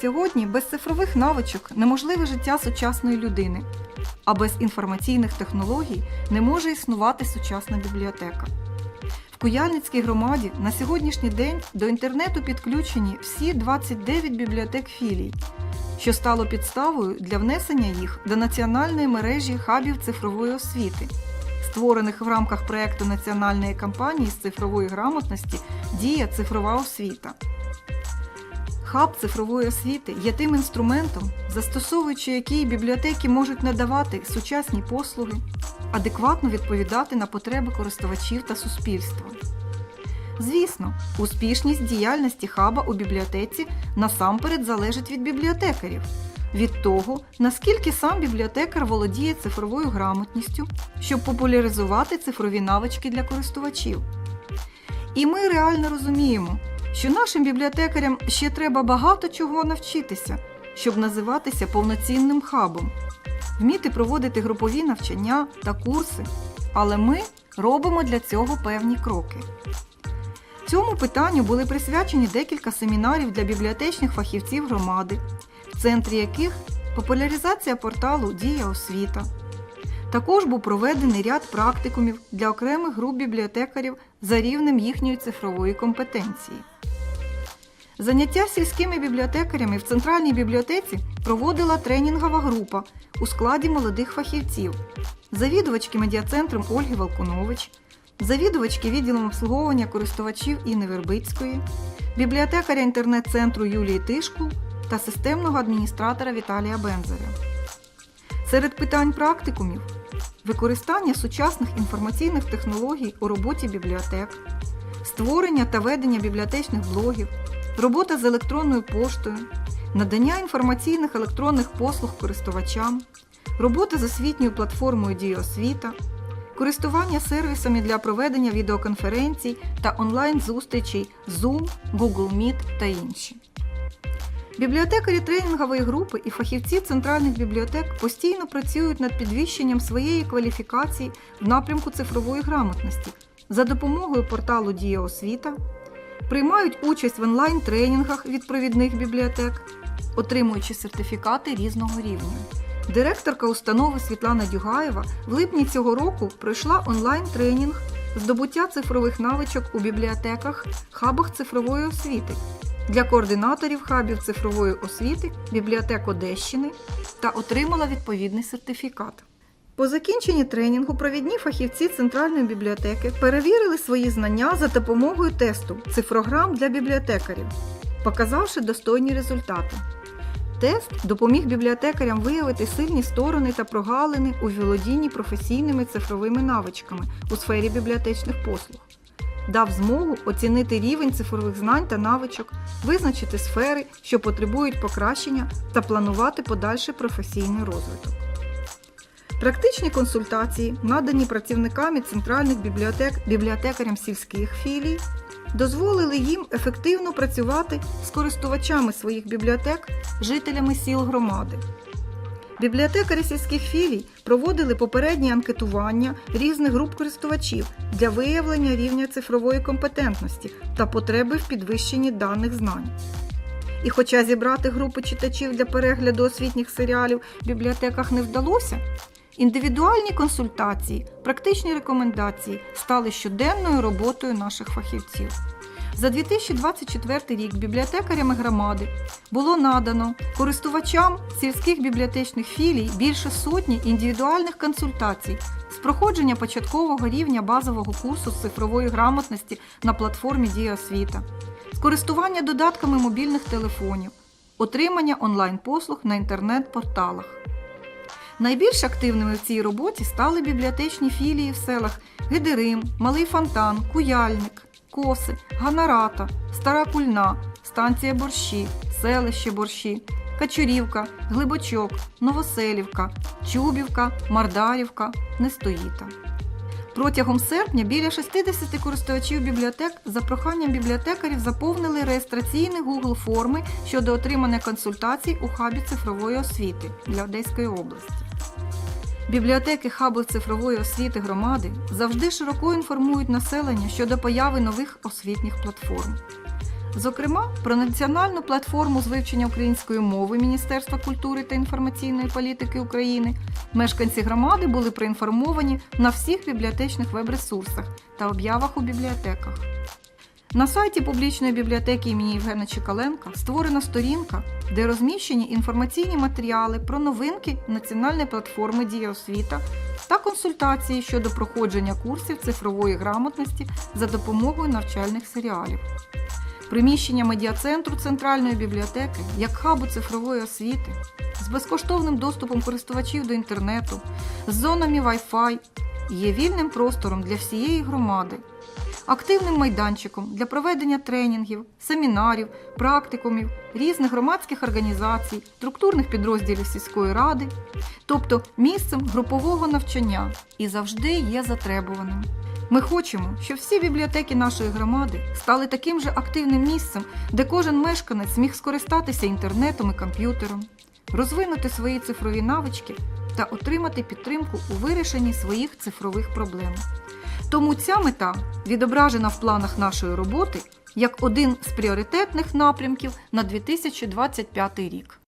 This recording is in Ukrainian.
Сьогодні без цифрових навичок неможливе життя сучасної людини, а без інформаційних технологій не може існувати сучасна бібліотека. В Куяльницькій громаді на сьогоднішній день до інтернету підключені всі 29 бібліотек філій, що стало підставою для внесення їх до національної мережі хабів цифрової освіти, створених в рамках проєкту національної кампанії з цифрової грамотності Дія цифрова освіта. Хаб цифрової освіти є тим інструментом, застосовуючи який бібліотеки можуть надавати сучасні послуги, адекватно відповідати на потреби користувачів та суспільства. Звісно, успішність діяльності хаба у бібліотеці насамперед залежить від бібліотекарів, від того, наскільки сам бібліотекар володіє цифровою грамотністю, щоб популяризувати цифрові навички для користувачів. І ми реально розуміємо, що нашим бібліотекарям ще треба багато чого навчитися, щоб називатися повноцінним хабом, вміти проводити групові навчання та курси, але ми робимо для цього певні кроки. Цьому питанню були присвячені декілька семінарів для бібліотечних фахівців громади, в центрі яких популяризація порталу Дія освіта. Також був проведений ряд практикумів для окремих груп бібліотекарів за рівнем їхньої цифрової компетенції. Заняття сільськими бібліотекарями в центральній бібліотеці проводила тренінгова група у складі молодих фахівців, завідувачки медіацентром Ольги Волкунович, завідувачки відділом обслуговування користувачів Інни Вербицької, бібліотекаря інтернет-центру Юлії Тишку та системного адміністратора Віталія Бензаря. Серед питань практикумів використання сучасних інформаційних технологій у роботі бібліотек, створення та ведення бібліотечних блогів, робота з електронною поштою, надання інформаційних електронних послуг користувачам, робота з освітньою платформою «Дієосвіта», користування сервісами для проведення відеоконференцій та онлайн-зустрічей Zoom, Google Meet та інші. Бібліотекарі тренінгової групи і фахівці центральних бібліотек постійно працюють над підвищенням своєї кваліфікації в напрямку цифрової грамотності за допомогою порталу Дія освіта, приймають участь в онлайн-тренінгах від провідних бібліотек, отримуючи сертифікати різного рівня. Директорка установи Світлана Дюгаєва в липні цього року пройшла онлайн-тренінг здобуття цифрових навичок у бібліотеках, хабах цифрової освіти для координаторів хабів цифрової освіти бібліотек Одещини та отримала відповідний сертифікат. По закінченні тренінгу провідні фахівці центральної бібліотеки перевірили свої знання за допомогою тесту цифрограм для бібліотекарів, показавши достойні результати. Тест допоміг бібліотекарям виявити сильні сторони та прогалини у володінні професійними цифровими навичками у сфері бібліотечних послуг дав змогу оцінити рівень цифрових знань та навичок, визначити сфери, що потребують покращення, та планувати подальший професійний розвиток. Практичні консультації, надані працівниками центральних бібліотек бібліотекарям сільських філій, дозволили їм ефективно працювати з користувачами своїх бібліотек, жителями сіл громади. Бібліотекарі сільських філій проводили попередні анкетування різних груп користувачів для виявлення рівня цифрової компетентності та потреби в підвищенні даних знань. І хоча зібрати групи читачів для перегляду освітніх серіалів в бібліотеках не вдалося, індивідуальні консультації, практичні рекомендації стали щоденною роботою наших фахівців. За 2024 рік бібліотекарями громади було надано користувачам сільських бібліотечних філій більше сотні індивідуальних консультацій з проходження початкового рівня базового курсу з цифрової грамотності на платформі Дія освіта, користування додатками мобільних телефонів, отримання онлайн-послуг на інтернет-порталах. Найбільш активними в цій роботі стали бібліотечні філії в селах Гидерим, Малий Фонтан, Куяльник. Коси, Ганарата, Стара Кульна, станція Борщі, селище Борщі, Качурівка, Глибочок, Новоселівка, Чубівка, Мардарівка, Нестоїта. Протягом серпня біля 60 користувачів бібліотек за проханням бібліотекарів заповнили реєстраційні Google форми щодо отримання консультацій у хабі цифрової освіти для Одеської області. Бібліотеки хабів цифрової освіти громади завжди широко інформують населення щодо появи нових освітніх платформ. Зокрема, про національну платформу з вивчення української мови Міністерства культури та інформаційної політики України мешканці громади були проінформовані на всіх бібліотечних веб-ресурсах та об'явах у бібліотеках. На сайті публічної бібліотеки імені Євгена Чекаленка створена сторінка, де розміщені інформаційні матеріали про новинки національної платформи Дія освіта та консультації щодо проходження курсів цифрової грамотності за допомогою навчальних серіалів. Приміщення медіа-центру Центральної бібліотеки як хабу цифрової освіти з безкоштовним доступом користувачів до інтернету, з зонами Wi-Fi є вільним простором для всієї громади, активним майданчиком для проведення тренінгів, семінарів, практикумів, різних громадських організацій, структурних підрозділів сільської ради, тобто місцем групового навчання і завжди є затребуваним. Ми хочемо, щоб всі бібліотеки нашої громади стали таким же активним місцем, де кожен мешканець міг скористатися інтернетом і комп'ютером, розвинути свої цифрові навички та отримати підтримку у вирішенні своїх цифрових проблем. Тому ця мета відображена в планах нашої роботи як один з пріоритетних напрямків на 2025 рік.